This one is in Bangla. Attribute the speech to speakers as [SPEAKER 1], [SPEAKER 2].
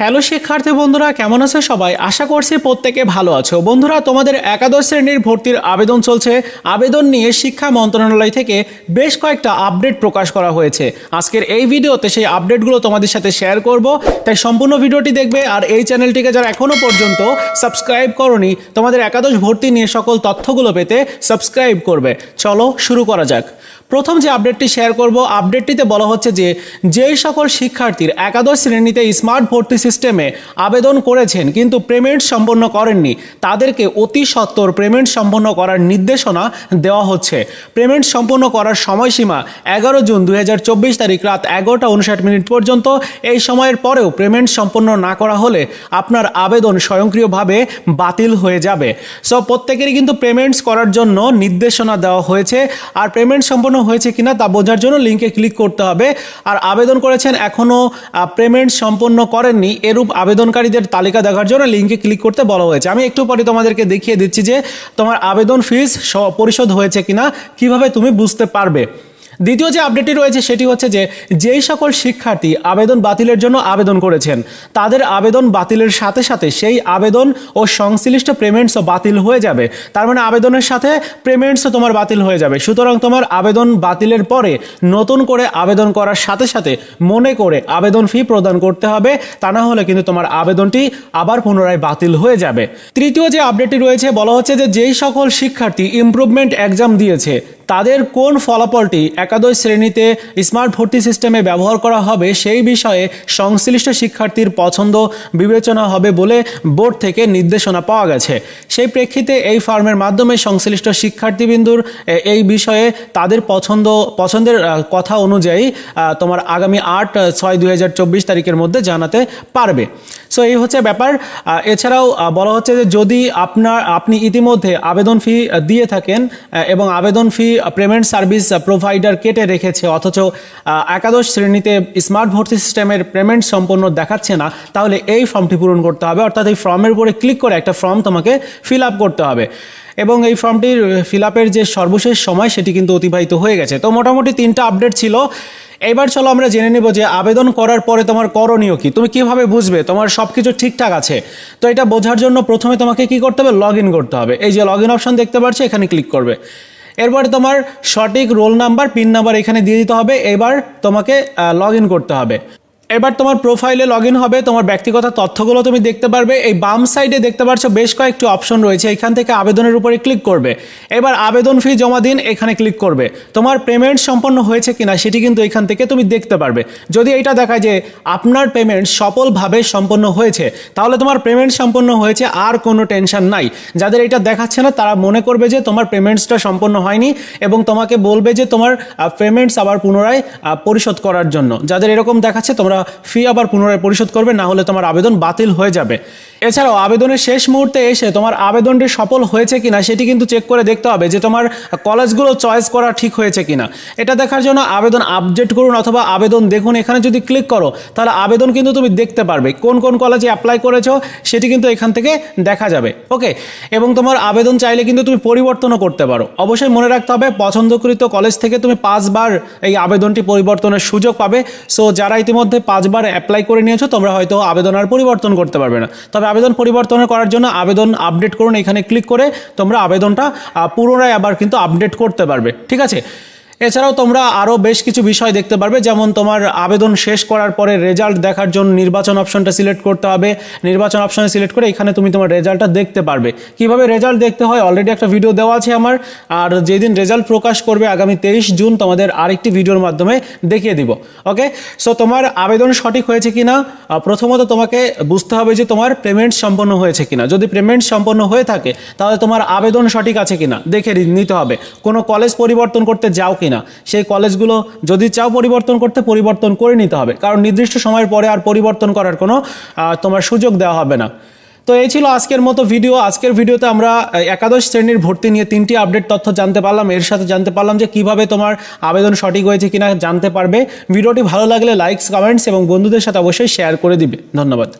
[SPEAKER 1] হ্যালো শিক্ষার্থী বন্ধুরা, কেমন আছে সবাই? আশা করছি প্রত্যেকে ভালো আছো। বন্ধুরা, তোমাদের একাদশ শ্রেণির ভর্তির আবেদন চলছে। আবেদন নিয়ে শিক্ষা মন্ত্রণালয় থেকে বেশ কয়েকটা আপডেট প্রকাশ করা হয়েছে। আজকের এই ভিডিওতে সেই আপডেটগুলো তোমাদের সাথে শেয়ার করব। তাই সম্পূর্ণ ভিডিওটি দেখবে আর এই চ্যানেলটিকে যারা এখনও পর্যন্ত সাবস্ক্রাইব করনি, তোমাদের একাদশ ভর্তি নিয়ে সকল তথ্যগুলো পেতে সাবস্ক্রাইব করবে। চলো শুরু করা যাক। প্রথম যে আপডেটটি শেয়ার করব, আপডেটটিতে বলা হচ্ছে যে, যেই সকল শিক্ষার্থীর একাদশ শ্রেণীতে স্মার্ট ভর্তি সিস্টেমে আবেদন করেছেন, কিন্তু পেমেন্ট সম্পন্ন করেননি। তাদেরকে অতি সত্বর পেমেন্ট সম্পন্ন করার নির্দেশনা দেওয়া হচ্ছে। পেমেন্ট সম্পন্ন করার সময়সীমা এগারো জুন দু হাজার চব্বিশ তারিখ রাত এগারোটা উনষাট মিনিট পর্যন্ত। এই সময়ের পরেও পেমেন্ট সম্পন্ন না করা হলে আপনার আবেদন স্বয়ংক্রিয়ভাবে বাতিল হয়ে যাবে। সো, প্রত্যেকেরই কিন্তু পেমেন্টস করার জন্য নির্দেশনা দেওয়া হয়েছে। আর পেমেন্ট সম্পন্ন হয়েছে কিনা তা বোঝার জন্য লিঙ্কে ক্লিক করতে হবে। আর আবেদন করেছেন এখনও পেমেন্ট সম্পন্ন করেননি। এরূপ আবেদনকারীদের তালিকা দেখার জন্য লিঙ্কে ক্লিক করতে বলা হয়েছে। আমি একটু পরে তোমাদেরকে দেখিয়ে দিচ্ছি যে তোমার আবেদন ফিস পরিশোধ হয়েছে কিনা, কীভাবে তুমি বুঝতে পারবে। দ্বিতীয় যে আপডেটটি রয়েছে সেটি হচ্ছে যে যেই সকল শিক্ষার্থী আবেদন বাতিলের জন্য আবেদন করেছেন, তাদের আবেদন বাতিলের সাথে সাথে সেই আবেদন ও সংশ্লিষ্ট পেমেন্টসও বাতিল হয়ে যাবে। তার মানে আবেদনের সাথে পেমেন্টসও তোমার বাতিল হয়ে যাবে। সুতরাং তোমার আবেদন বাতিলের পরে নতুন করে আবেদন করার সাথে সাথে মনে করে আবেদন ফি প্রদান করতে হবে, তা না হলে কিন্তু তোমার আবেদনটি আবার পুনরায় বাতিল হয়ে যাবে। তৃতীয় যে আপডেটটি রয়েছে, বলা হচ্ছে যে যেই সকল শিক্ষার্থী ইমপ্রুভমেন্ট এক্সাম দিয়েছে, তাদের কোন ফলাফলটি একাদশ শ্রেণীতে স্মার্ট ভর্তি সিস্টেমে ব্যবহার করা হবে, সেই বিষয়ে সংশ্লিষ্ট শিক্ষার্থীর পছন্দ বিবেচনা হবে বলে বোর্ড থেকে নির্দেশনা পাওয়া গেছে। সেই প্রেক্ষিতে এই ফার্মের মাধ্যমে সংশ্লিষ্ট শিক্ষার্থীবৃন্দুর এই বিষয়ে তাদের পছন্দ, পছন্দের কথা অনুযায়ী তোমার আগামী আট ছয় দুই তারিখের মধ্যে জানাতে পারবে। সো এই হচ্ছে ব্যাপার। এছাড়াও বলা হচ্ছে যে যদি আপনার, আপনি ইতিমধ্যে আবেদন ফি দিয়ে থাকেন এবং আবেদন ফি, পেমেন্ট সার্ভিস প্রোভাইডার কেটে রেখেছে, অথচ একাদশ শ্রেণীতে স্মার্ট ভর্তি সিস্টেমের পেমেন্ট সম্পন্ন দেখাচ্ছে না, তাহলে এই ফর্মটি পূরণ করতে হবে, অর্থাৎ এই ফর্মের উপরে ক্লিক করে একটা ফর্ম তোমাকে ফিল আপ করতে হবে। এবং এই ফর্মটির ফিল আপের যে সর্বশেষ সময়, সেটি কিন্তু অতিবাহিত হয়ে গেছে। তো মোটামুটি তিনটা আপডেট ছিল। এবার চলো আমরা জেনে নেব যে আবেদন করার পরে তোমার করণীয় কি। তুমি কীভাবে বুঝবে? তোমার সব কিছু ঠিকঠাক আছে। তো এটা বোঝার জন্য প্রথমে তোমাকে কি করতে হবে? লগ করতে হবে। এই যে লগ অপশন দেখতে পাচ্ছ এখানে ক্লিক করবে। এরপরে তোমার সঠিক রোল নাম্বার, পিন নাম্বার এখানে দিয়ে দিতে হবে। এবার তোমাকে লগ করতে হবে। এবার তোমার প্রোফাইলে লগ হবে, তোমার ব্যক্তিগত তথ্যগুলো তুমি দেখতে পারবে। এই বাম সাইডে দেখতে পাচ্ছ বেশ কয়েকটি অপশন রয়েছে, এখান থেকে আবেদনের উপরে ক্লিক করবে। এবার আবেদন ফি জমা দিন, এখানে ক্লিক করবে। তোমার পেমেন্ট সম্পন্ন হয়েছে কিনা সেটি কিন্তু এখান থেকে তুমি দেখতে পারবে। যদি এটা দেখায় যে আপনার পেমেন্ট সফলভাবে সম্পন্ন হয়েছে, তাহলে তোমার পেমেন্ট সম্পন্ন হয়েছে, আর কোনো টেনশন নাই। যাদের এটা দেখাচ্ছে না, তারা মনে করবে যে তোমার পেমেন্টসটা সম্পন্ন হয়নি এবং তোমাকে বলবে যে তোমার পেমেন্টস আবার পুনরায় পরিশোধ করার জন্য। যাদের এরকম দেখাচ্ছে, তোমরা ফি আবার পুনরায় পরিশোধ করবে না হলে তোমার আবেদন বাতিল হয়ে যাবে। এছাড়াও আবেদনের শেষ মুহূর্তে এসে তোমার আবেদনটি সফল হয়েছে কিনা সেটি কিন্তু চেক করে দেখতে হবে যে তোমার কলেজগুলো চয়েস করা ঠিক হয়েছে কিনা। এটা দেখার জন্য আবেদন আপডেট করুন অথবা আবেদন দেখুন। এখানে যদি ক্লিক করো, তাহলে আবেদন কিন্তু তুমি দেখতে পারবে কোন কোন কলেজে অ্যাপ্লাই করেছ, সেটি কিন্তু এখান থেকে দেখা যাবে। ওকে এবং তোমার আবেদন চাইলে কিন্তু তুমি পরিবর্তনও করতে পারো। অবশ্যই মনে রাখতে হবে, পছন্দকৃত কলেজ থেকে তুমি পাঁচবার এই আবেদনটি পরিবর্তনের সুযোগ পাবে। সো যারা ইতিমধ্যে পাঁচবার অ্যাপ্লাই করে নিয়েছো, তোমরা হয়তো আবেদন আর পরিবর্তন করতে পারবে না। তবে আবেদন পরিবর্তন করার জন্য আবেদন আপডেট করুন এখানে ক্লিক করে তোমরা আবেদনটা পুনরায় আবার কিন্তু আপডেট করতে পারবে। ঠিক আছে? এছাড়াও তোমরা আরও বেশ কিছু বিষয় দেখতে পারবে, যেমন তোমার আবেদন শেষ করার পরে রেজাল্ট দেখার জন্য নির্বাচন অপশনটা সিলেক্ট করতে হবে। নির্বাচন অপশনে সিলেক্ট করে এখানে তুমি তোমার রেজাল্টটা দেখতে পারবে। কীভাবে রেজাল্ট দেখতে হয়? অলরেডি একটা ভিডিও দেওয়া আছে আমার। আর যেদিন রেজাল্ট প্রকাশ করবে আগামী তেইশ জুন, তোমাদের আরেকটি ভিডিওর মাধ্যমে দেখিয়ে দিব। ওকে সো তোমার আবেদন সঠিক হয়েছে কি না প্রথমত তোমাকে বুঝতে হবে যে তোমার পেমেন্ট সম্পন্ন হয়েছে কিনা। যদি পেমেন্ট সম্পন্ন হয়ে থাকে, তাহলে তোমার আবেদন সঠিক আছে কিনা? দেখে নিতে হবে। কোনো কলেজ পরিবর্তন করতে যাও কিনা সেই কলেজগুলো যদি চাও পরিবর্তন করতে, পরিবর্তন করে নিতে হবে। কারণ নির্দিষ্ট সময়ের পরে আর পরিবর্তন করার কোনো তোমার সুযোগ দেওয়া হবে না। তো এই ছিল আজকের মতো ভিডিও। আজকের ভিডিওতে আমরা একাদশ শ্রেণির ভর্তি নিয়ে তিনটি আপডেট তথ্য জানতে পারলাম। এর সাথে জানতে পারলাম যে কীভাবে তোমার আবেদন সঠিক হয়েছে কিনা জানতে পারবে। ভিডিওটি ভালো লাগলে লাইকস কমেন্টস এবং বন্ধুদের সাথে অবশ্যই শেয়ার করে দিবে। ধন্যবাদ।